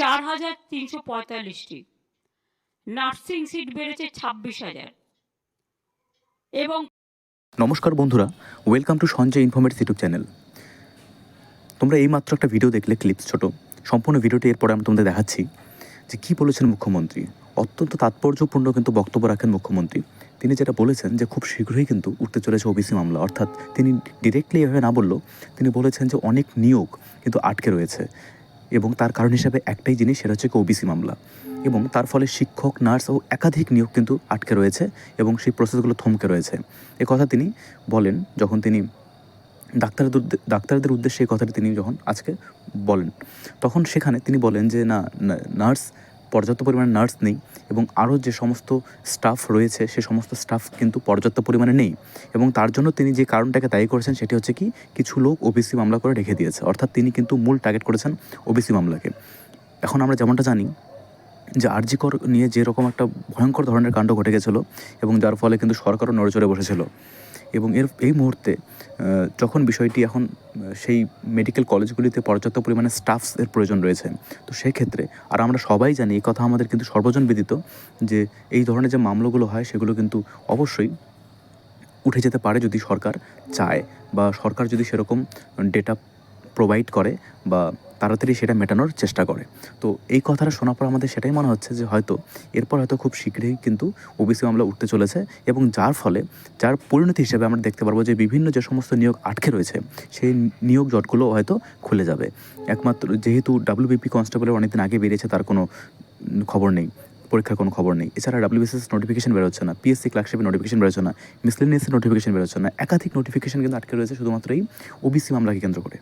চার হাজার তিনশো পঁয়তাল্লিশটি। নার্সিং সিট বেড়েছে ছাব্বিশ হাজার। এবং নমস্কার বন্ধুরা, welcome to Sanjay informative YouTube channel. তোমরা এইমাত্র একটা ভিডিও দেখলে ক্লিপস ছোট। সম্পূর্ণ ভিডিওটি এরপরে আমি তোমাদের দেখাচ্ছি যে কী বলেছেন মুখ্যমন্ত্রী। অত্যন্ত তাৎপর্যপূর্ণ কিন্তু বক্তব্য রাখেন মুখ্যমন্ত্রী। তিনি যেটা বলেছেন যে খুব শীঘ্রই কিন্তু উঠতে চলেছে ওবিসি মামলা। অর্থাৎ তিনি ডিরেক্টলি এভাবে না বললেও তিনি বলেছেন যে অনেক নিয়োগ কিন্তু আটকে রয়েছে। এবং তার কারণ হিসাবে একটাই জিনিস, সেটা হচ্ছে ওবিসি মামলা। এবং তার ফলে শিক্ষক, নার্স ও একাধিক নিয়োগ কিন্তু আটকে রয়েছে এবং সেই প্রসেসগুলো থমকে রয়েছে। এ কথা তিনি বলেন যখন তিনি ডাক্তারদের ডাক্তারদের উদ্দেশ্যে এই কথাটি তিনি যখন আজকে বলেন, তখন সেখানে তিনি বলেন যে না- নার্স পর্যাপ্ত পরিমাণে নার্স নেই এবং আরও যে সমস্ত স্টাফ রয়েছে, সে সমস্ত স্টাফ কিন্তু পর্যাপ্ত পরিমাণে নেই এবং তার জন্য তিনি যে কারণটাকে দায়ী করেছেন সেটি হচ্ছে কি, কিছু লোক ওবিসি মামলা করে রেখে দিয়েছে। অর্থাৎ তিনি কিন্তু মূল টার্গেট করেছেন ওবিসি মামলাকে। এখন আমরা যেমনটা জানি যে আরজিকর নিয়ে যেরকম একটা ভয়ঙ্কর ধরনের কাণ্ড ঘটে গেছিল এবং যার ফলে কিন্তু সরকারও নড়েচড়ে বসেছিল। এবং এর, এই মুহূর্তে যখন বিষয়টি এখন সেই মেডিকেল কলেজগুলিতে পর্যাপ্ত পরিমাণে স্টাফসের প্রয়োজন রয়েছে, তো সেই ক্ষেত্রে আর আমরা সবাই জানি, এই কথা আমাদের কিন্তু সর্বজন বিদিত, যে এই ধরনের যে মামলাগুলো হয়, সেগুলো কিন্তু অবশ্যই উঠে যেতে পারে যদি সরকার চায়, বা সরকার যদি সেরকম ডেটা প্রোভাইড করে, বা তাড়াতাড়ি সেটা মেটানোর চেষ্টা করে। তো এই কথাটা শোনার পর আমাদের সেটাই মনে হচ্ছে যে হয়তো এরপর হয়তো খুব শীঘ্রই কিন্তু ওবিসি মামলা উঠতে চলেছে এবং যার ফলে যার পরিণতি হিসেবে আমরা দেখতে পারব যে বিভিন্ন যে সমস্ত নিয়োগ আটকে রয়েছে, সেই নিয়োগ জটগুলো হয়তো খুলে যাবে। একমাত্র যেহেতু ডাব্লিউবিপি কনস্টেবলের অনেকদিন আগে বেরিয়েছে, তার কোনো খবর নেই, পরীক্ষার কোনো খবর নেই। এছাড়া ডাব্লিউবিসিএস নোটিফিকেশন বেরোচ্ছে না পিএসসি ক্লার্কশিপের নোটিফিকেশন বেরোচ্ছে না মিসলেনিয়াসের নোটিফিকেশন বেরোচ্ছে না, একাধিক নোটিফিকেশন কিন্তু আটকে রয়েছে, শুধুমাত্র এই ওবিসি মামলাকে কেন্দ্র করে।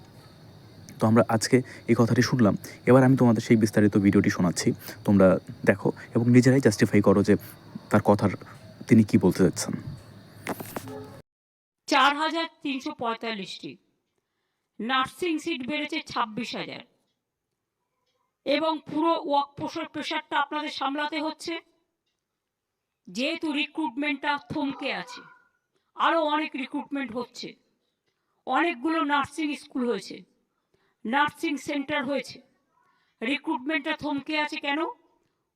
তো আমরা আজকে এই কথাটি শুনলাম। এবার আমি তোমাদের সেই বিস্তারিত ভিডিওটি শোনাচ্ছি। তোমরা দেখো এবং নিজেরাই জাস্টিফাই করো যে তার কথার তিনি কি বলতে যাচ্ছেন। চার হাজার তিনশো পঁয়তাল্লিশটি। নার্সিং সিট বেড়েছে ছাব্বিশ হাজার। এবং পুরো ওয়ার্ক ফোর্সের প্রেশারটা আপনাদের সামলাতে হচ্ছে। যেহেতু রিক্রুটমেন্টটা থমকে আছে আরও অনেক রিক্রুটমেন্ট হচ্ছে। অনেকগুলো নার্সিং স্কুল হয়েছে। নার্সিং সেন্টার হয়েছে। রিক্রুটমেন্টটা থমকে আছে কেন?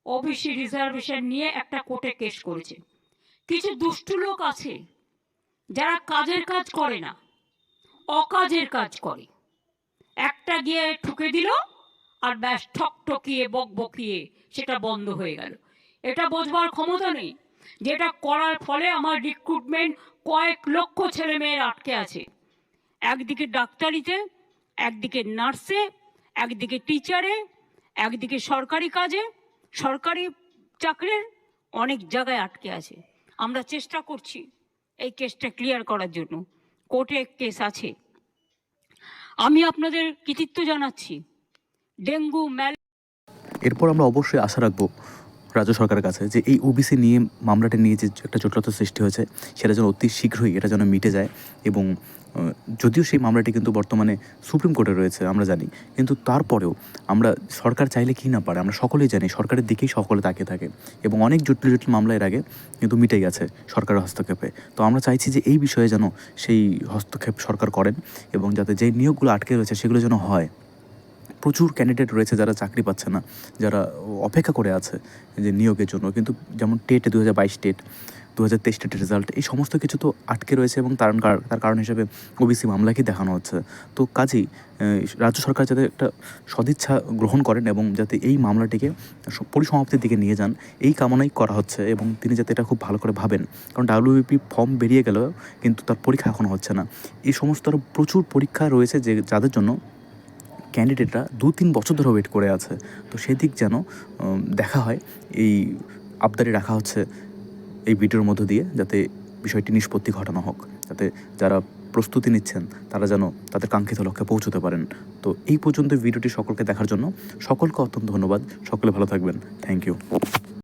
ওবিসি রিজার্ভেশন নিয়ে একটা কোর্টে কেস করেছে। কিছু দুষ্টু লোক আছে, যারা কাজের কাজ করে না, অকাজের কাজ করে। একটা গিয়ে ঠুকে দিল আর ব্যাস ঠক ঠকিয়ে, বক বকিয়ে সেটা বন্ধ হয়ে গেল। এটা বোঝবার ক্ষমতা নেই, যেটা করার ফলে আমার রিক্রুটমেন্ট কয়েক লক্ষ ছেলে মেয়ের আটকে আছে। একদিকে ডাক্তারিতে একদিকে নার্সে, একদিকে টিচারে, একদিকে সরকারি কাজে, সরকারি চাকরির অনেক জায়গায় আটকে আছে। আমরা চেষ্টা করছি এই কেসটা ক্লিয়ার করার জন্য। কোর্টে কেস আছে। আমি আপনাদের কৃতিত্ব জানাচ্ছি। ডেঙ্গু, ম্যাল এরপর আমরা অবশ্যই আশা রাখব রাজ্য সরকারের কাছে যে এই ওবিসি নিয়ে মামলাটা নিয়ে যে একটা জটিলতা সৃষ্টি হয়েছে, সেটা যেন অতি শীঘ্রই এটা যেন মিটে যায় এবং যদিও সেই মামলাটি কিন্তু বর্তমানে সুপ্রিম কোর্টে রয়েছে, আমরা জানি, কিন্তু তারপরেও আমরা সরকার চাইলে কি না পারে, আমরা সকলেই জানি সরকারের দিকেই সকলে তাকিয়ে থাকে এবং অনেক জটিল জটিল মামলা এর আগে কিন্তু মিটে গেছে সরকারের হস্তক্ষেপে। তো আমরা চাইছি যে এই বিষয়ে যেন সেই হস্তক্ষেপ সরকার করেন এবং যাতে যেই নিয়োগগুলো আটকে রয়েছে সেগুলো যেন হয়। প্রচুর ক্যান্ডিডেট রয়েছে যারা চাকরি পাচ্ছে না, যারা অপেক্ষা করে আছে যে নিয়োগের জন্য। কিন্তু যেমন টেট দু হাজার বাইশ টেট দু হাজার তেইশ টেটের রেজাল্ট এই সমস্ত কিছু তো আটকে রয়েছে এবং তার তার কারণ হিসেবে ওবিসি মামলাকেই দেখানো হচ্ছে। তো কাজেই রাজ্য সরকার যাতে একটা সদিচ্ছা গ্রহণ করেন এবং যাতে এই মামলাটিকে পরিসমাপ্তির দিকে নিয়ে যান, এই কামনাই করা হচ্ছে এবং তিনি যাতে এটা খুব ভালো করে ভাবেন। কারণ ডাব্লিউবিপি ফর্ম বেরিয়ে গেলেও কিন্তু তার পরীক্ষা এখনও হচ্ছে না। এই সমস্ত আরও প্রচুর পরীক্ষা রয়েছে যে, যাদের জন্য ক্যান্ডিডেটরা দু তিন বছর ধরে ওয়েট করে আছে। তো সেদিক যেন দেখা হয়। এই আবদারে রাখা হচ্ছে এই ভিডিওর মধ্য দিয়ে যাতে বিষয়টি নিষ্পত্তি ঘটানো হোক। যাতে যারা প্রস্তুতি নিচ্ছেন, তারা যেন তাদের কাঙ্ক্ষিত লক্ষ্যে পৌঁছতে পারেন। তো এই পর্যন্ত ভিডিওটি সকলকে দেখার জন্য সকলকে অত্যন্ত ধন্যবাদ। সকলে ভালো থাকবেন। Thank you